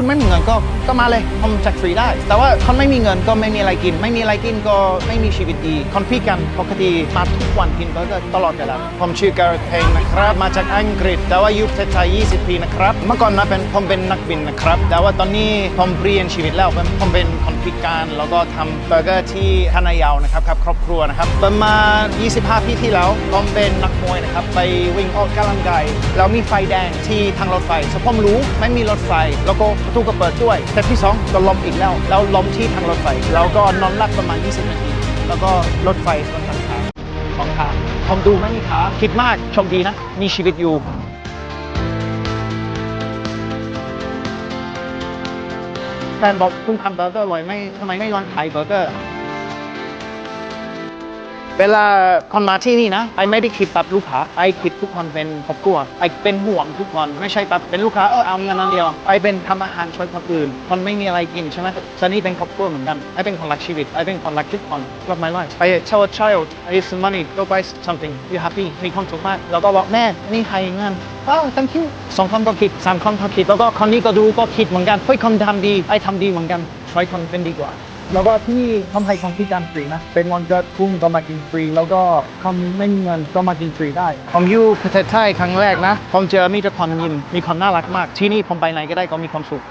คุณไม่มีเงินก็ก็มาเลยผมแจกฟรีได้ แต่ว่าคนไม่มีเงินก็ไม่มีอะไรกิน ไม่มีอะไรกินก็ไม่มีชีวิตดีคนพิการปกติมาทุกวันกินเบอร์เกอร์ตลอดเวลาผมชื่อการ์เทงนะครับมาจากอังกฤษ แต่ว่าอยู่ประเทศไทย 20 ปีนะครับเมื่อก่อนนะเป็นผมเป็นนักบินนะครับ แต่ว่าตอนนี้ผมเปลี่ยนชีวิตแล้วผมผมเป็นคนพิการแล้วก็ทำเบอร์เกอร์ที่คณะยาวนะครับครับครอบครัวนะครับประมาณ 25 ปีที่แล้วผมเป็นนักมวยนะครับไปวิ่งออกกำลังกายแล้วมีไฟแดงที่ทางรถไฟสผมรู้ไม่มีรถไฟแล้วก็ประตูก็เปิดด้วยแต่ที่สองก็ล้มอีกแล้ว แล้วล้มที่ทางรถไฟ แล้วก็นอนรักประมาณ 20 นาที แล้วก็รถไฟบนทางขาสองขาผมดูไม่มีขาคิดมากโชคดีนะ มีชีวิตอยู่แฟนบอกคุณทำเบอร์เกอร์อร่อยไม่ทำไมไม่ลองขายเบอร์เกอร์ เวลาคนมาที่นี่นะไอไม่ได้คิดแบบลูกค้าไอคิดทุกคนเป็นครอบครัวไอเป็นห่วงทุกคนไม่ใช่แบบเป็นลูกค้าเออเอาเงินนั่นเดียวไอเป็นทำอาหารช่วยคนอื่นคนไม่มีอะไรกินใช่ไหมซันนี่เป็นครอบครัวเหมือนกันไอเป็นคนรักชีวิตไอเป็นคนรักทุกคน love my life I tell a child I have some money go buy something you happy มีความสุขมากแล้วก็บอกแม่นี่ใครเงินอ้าว thank you สองคนก็คิดสามคนก็คิดแล้วก็คนนี้ก็ดูก็คิดเหมือนกันเฮ้ยคนทำดีไอทำดีเหมือนกันช่วยคนเป็นดีกว่า แล้วก็ที่ทำให้คนพิการฟรีนะ เป็นวันเกิดคุณก็มากินฟรี แล้วก็คนไม่มีเงินก็มากินฟรีได้ ผมอยู่ประเทศไทยครั้งแรกนะ ผมเจอมีแต่ความยิ้มมีความน่ารักมาก ที่นี่ผมไปไหนก็ได้ก็มีความสุข